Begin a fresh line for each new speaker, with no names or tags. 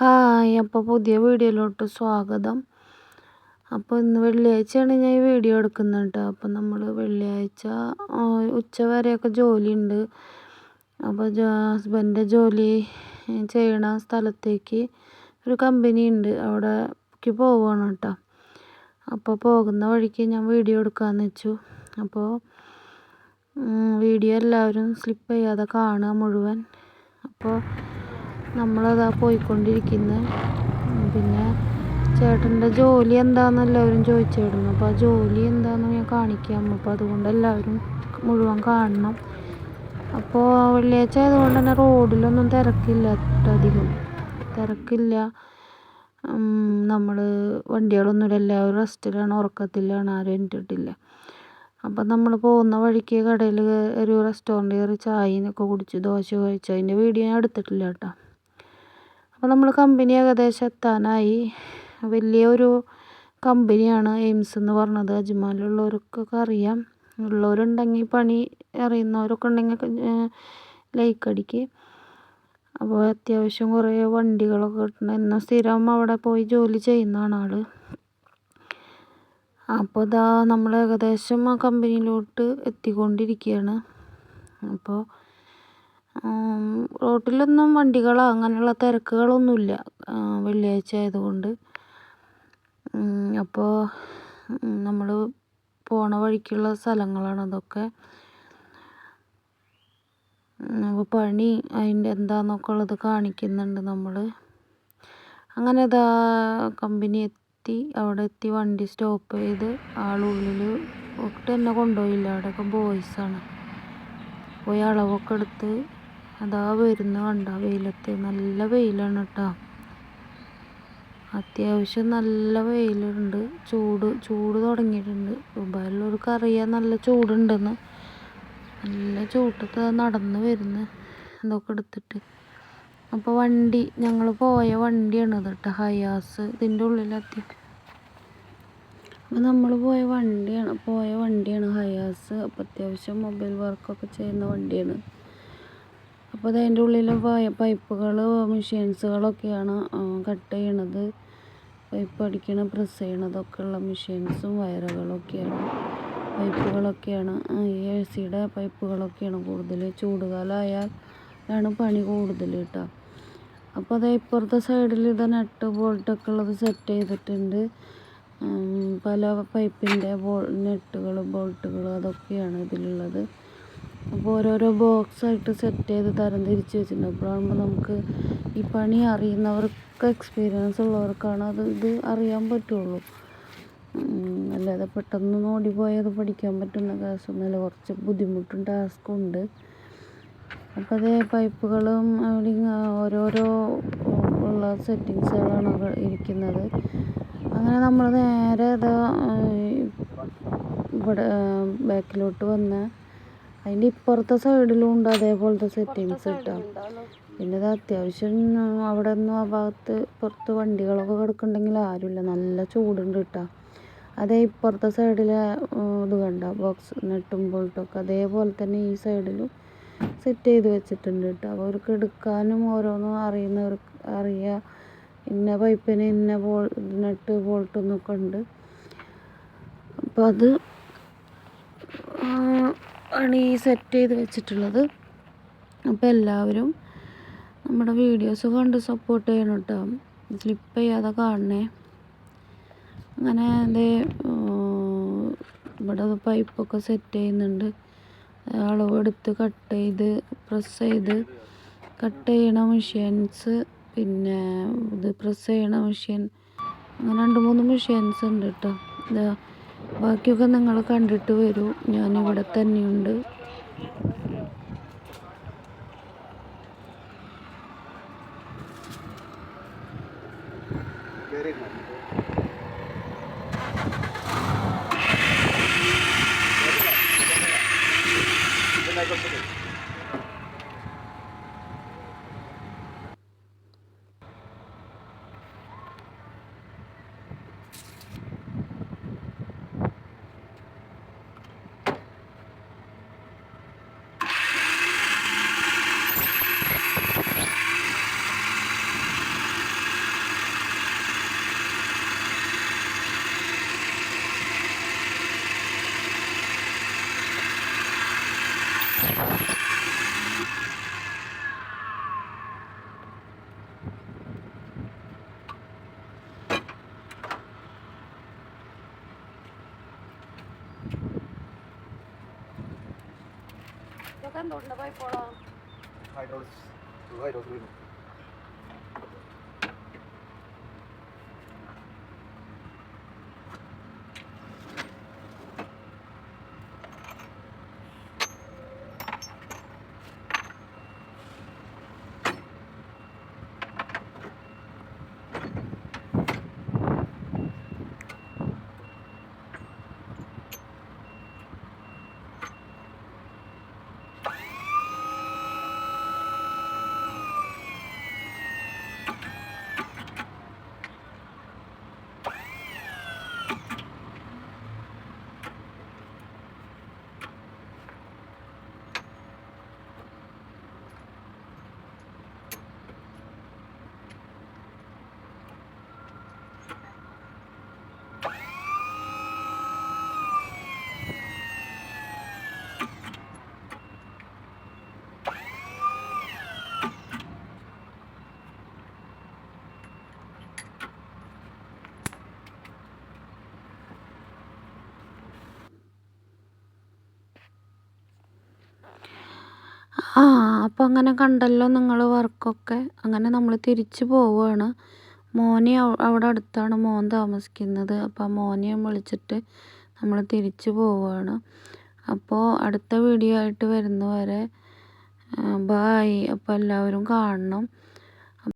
Hi അപ്പോൾ പുതിയ വീഡിയോയിലോട്ട് സ്വാഗതം. അപ്പോൾ ഇന്ന് വെള്ളിയാഴ്ചയാണ് ഞാൻ ഈ വീഡിയോ എടുക്കുന്നത് കേട്ടോ. അപ്പോൾ നമ്മൾ വെള്ളിയാഴ്ച ഉച്ച വരെയൊക്കെ ജോലിയുണ്ട്. അപ്പോൾ ഹസ്ബൻഡ് ജോലി ചെയ്യണ സ്ഥലത്തേക്ക് ഒരു കമ്പനി ഉണ്ട് അവിടേക്ക് പോവുകയാണ് കേട്ടോ. അപ്പോൾ പോകുന്ന വഴിക്ക് ഞാൻ വീഡിയോ എടുക്കാമെന്ന് വെച്ചു. അപ്പോൾ വീഡിയോ എല്ലാവരും സ്ലിപ്പ് ചെയ്യാതെ കാണുക മുഴുവൻ. അപ്പോൾ നമ്മളതാ പോയിക്കൊണ്ടിരിക്കുന്നത് പിന്നെ ചേട്ടന്റെ ജോലി എന്താണെന്ന് എല്ലാവരും ചോദിച്ചിരുന്നു. അപ്പോൾ ആ ജോലി എന്താണെന്ന് ഞാൻ കാണിക്കാം. അപ്പോൾ അതുകൊണ്ട് എല്ലാവരും മുഴുവൻ കാണണം. അപ്പോൾ വെള്ളിയാഴ്ച ആയതുകൊണ്ട് തന്നെ റോഡിലൊന്നും തിരക്കില്ല അധികം. തിരക്കില്ല. നമ്മൾ വണ്ടികളൊന്നുമില്ല എല്ലാവരും റെസ്റ്റിലാണ് ഉറക്കത്തിലാണ് ആരും എണീറ്റിട്ടില്ല. അപ്പം നമ്മൾ പോകുന്ന വഴിക്ക് കടയിൽ ഒരു റെസ്റ്റോറന്റ് കയറി ചായയൊക്കെ കുടിച്ച് ദോശ കഴിച്ചു. അതിന്റെ വീഡിയോ ഞാൻ എടുത്തിട്ടില്ല കേട്ടോ അപ്പോൾ നമ്മൾ കമ്പനി ഏകദേശം എത്താനായി. വലിയൊരു കമ്പനിയാണ് എയിംസ് എന്ന് പറഞ്ഞത്. അജ്മാലുള്ളവർക്കൊക്കെ അറിയാം. ഉള്ളവരുണ്ടെങ്കിൽ പണി അറിയുന്നവരൊക്കെ ഉണ്ടെങ്കിൽ ലൈക്ക് അടിക്ക്. അപ്പോൾ അത്യാവശ്യം കുറേ വണ്ടികളൊക്കെ കിട്ടണം. എന്നും സ്ഥിരം അവിടെ പോയി ജോലി ചെയ്യുന്നതാണ് ആൾ അപ്പോൾ ഇതാ നമ്മൾ ഏകദേശം ആ കമ്പനിയിലോട്ട് എത്തിക്കൊണ്ടിരിക്കുകയാണ് അപ്പോൾ റോട്ടിലൊന്നും വണ്ടികളോ അങ്ങനെയുള്ള തിരക്കുകളൊന്നുമില്ല വെള്ളിയാഴ്ച ആയതുകൊണ്ട്. അപ്പോൾ നമ്മൾ പോണ വഴിക്കുള്ള സ്ഥലങ്ങളാണ് അതൊക്കെ. പണി അതിന്റെ എന്താന്നൊക്കെ ഉള്ളത് കാണിക്കുന്നുണ്ട് നമ്മൾ അങ്ങനെ ഇതാ കമ്പനി എത്തി അവിടെ എത്തി വണ്ടി സ്റ്റോപ്പ് ചെയ്ത് ആളുള്ളിൽ ഒട്ടും എന്നെ കൊണ്ടുപോയില്ല അവിടെയൊക്കെ ബോയ്സാണ്. പോയി അളവൊക്കെ എടുത്ത് അതാ വരുന്ന കണ്ട വെയിലത്ത് നല്ല വെയിലാണ് കേട്ടോ അത്യാവശ്യം നല്ല വെയിലുണ്ട് ചൂട് ചൂട് തുടങ്ങിയിട്ടുണ്ട്. ദുബായിലുള്ളവർക്ക് അറിയാൻ നല്ല ചൂടുണ്ടെന്ന്. നല്ല ചൂട്ടത്ത് നടന്ന് വരുന്ന ഇതൊക്കെ എടുത്തിട്ട്. അപ്പോൾ വണ്ടി ഞങ്ങൾ പോയ വണ്ടിയാണ് കേട്ടോ ഹയാസ് ഇതിന്റെ ഉള്ളിലെത്തി. അപ്പോൾ നമ്മൾ പോയ വണ്ടിയാണ് പോയ വണ്ടിയാണ് ഹയാസ്. അപ്പോൾ അത്യാവശ്യം മൊബൈൽ വർക്കൊക്കെ ചെയ്യുന്ന വണ്ടിയാണ്. അപ്പോൾ അതിന്റെ ഉള്ളിൽ പൈപ്പുകൾ മെഷീൻസുകളൊക്കെയാണ് കട്ട് ചെയ്യണത്. പൈപ്പ് അടിക്കണ പ്രസ് ചെയ്യണതൊക്കെ ഉള്ള മെഷീൻസും വയറുകളൊക്കെയാണ്. പൈപ്പുകളൊക്കെയാണ് ഈ എ സിയുടെ പൈപ്പുകളൊക്കെയാണ് കൂടുതൽ ചൂടുകാലമായാൽ ആണ് പണി കൂടുതൽ കേട്ടോ. അപ്പോൾ അത് ഇപ്പുറത്തെ സൈഡിൽ ഇത് നെട്ട് ബോൾട്ടൊക്കെ ഉള്ളത് സെറ്റ് ചെയ്തിട്ടുണ്ട്. പല പൈപ്പിന്റെ ബോൾ നെട്ടുകൾ ബോൾട്ടുകൾ അതൊക്കെയാണ് ഇതിലുള്ളത്. അപ്പോൾ ഓരോരോ ബോക്സായിട്ട് സെറ്റ് ചെയ്ത് തരം തിരിച്ച് വെച്ചിട്ടുണ്ട്. അപ്പോഴാകുമ്പോൾ നമുക്ക് ഈ പണി അറിയുന്നവർക്ക് എക്സ്പീരിയൻസ് ഉള്ളവർക്കാണ് അത് ഇത് അറിയാൻ പറ്റുള്ളൂ. അല്ലാതെ പെട്ടെന്ന് പോയത് പഠിക്കാൻ പറ്റുന്ന കേസൊന്നുമില്ല കുറച്ച് ബുദ്ധിമുട്ടും ടാസ്കും ഉണ്ട്. അപ്പോൾ അതേ പൈപ്പുകളും അവിടെ ഓരോരോ ഉള്ള സെറ്റിങ്സുകളാണ് ഇരിക്കുന്നത്. അങ്ങനെ നമ്മൾ നേരെ അത് ഇവിടെ ബാക്കിലോട്ട് വന്ന് അതിന്റെ ഇപ്പുറത്തെ സൈഡിലും ഉണ്ട് അതേപോലത്തെ സെറ്റിങ്സ് കിട്ടാം പിന്നെ ഇത് അത്യാവശ്യം അവിടെ ഒന്നും ആ ഭാഗത്ത് പുറത്ത് വണ്ടികളൊക്കെ കിടക്കുന്നുണ്ടെങ്കിൽ ആരുമില്ല. നല്ല ചൂടുണ്ട് കേട്ടോ. അതേ ഇപ്പുറത്തെ സൈഡിലെ ഇത് കണ്ട? ബോക്സ് നെട്ടും ബോൾട്ടൊക്കെ അതേപോലെ തന്നെ ഈ സൈഡിലും സെറ്റ് ചെയ്ത് വെച്ചിട്ടുണ്ട് കേട്ടോ. അപ്പോൾ അവർക്ക് എടുക്കാനും ഓരോന്നും അറിയുന്നവർക്ക് അറിയാം. ഇന്ന പൈപ്പിന് ഇന്ന ബോൾ നെട്ട് ബോൾട്ടൊന്നൊക്കെ ഉണ്ട്. അപ്പോൾ അത് ആണ് ഈ സെറ്റ് ചെയ്ത് വെച്ചിട്ടുള്ളത്. അപ്പോൾ എല്ലാവരും നമ്മുടെ വീഡിയോസ് കണ്ട് സപ്പോർട്ട് ചെയ്യണം കേട്ടോ സ്ലിപ്പ് ചെയ്യാതെ കാണണേ. അങ്ങനെ അതേ ഇവിടെ പൈപ്പൊക്കെ സെറ്റ് ചെയ്യുന്നുണ്ട്. അളവെടുത്ത് കട്ട് ചെയ്ത് പ്രസ് ചെയ്ത് കട്ട് ചെയ്യണ മെഷീൻസ് പിന്നെ ഇത് പ്രസ് ചെയ്യണ മെഷീൻ അങ്ങനെ രണ്ട് മൂന്ന് മെഷീൻസ് ഉണ്ട് കേട്ടോ ബാക്കിയൊക്കെ നിങ്ങൾ കണ്ടിട്ട് വരൂ ഞാനിവിടെ തന്നെയുണ്ട് Very good. தான்
தோட்டில் போய் போகலாம் ஹைட்ரோலிக்ஸ்
ആ അപ്പം അങ്ങനെ കണ്ടല്ലോ നിങ്ങൾ വർക്കൊക്കെ. അങ്ങനെ നമ്മൾ തിരിച്ചു പോവുകയാണ് മോനെ അവ- അവിടെ അടുത്താണ് മോൻ താമസിക്കുന്നത്. അപ്പോൾ ആ മോനെ വിളിച്ചിട്ട് നമ്മൾ തിരിച്ചു പോവുകയാണ് അപ്പോൾ അടുത്ത വീഡിയോ ആയിട്ട് വരുന്നവരെ ബായ് അപ്പോൾ എല്ലാവരും കാണണം.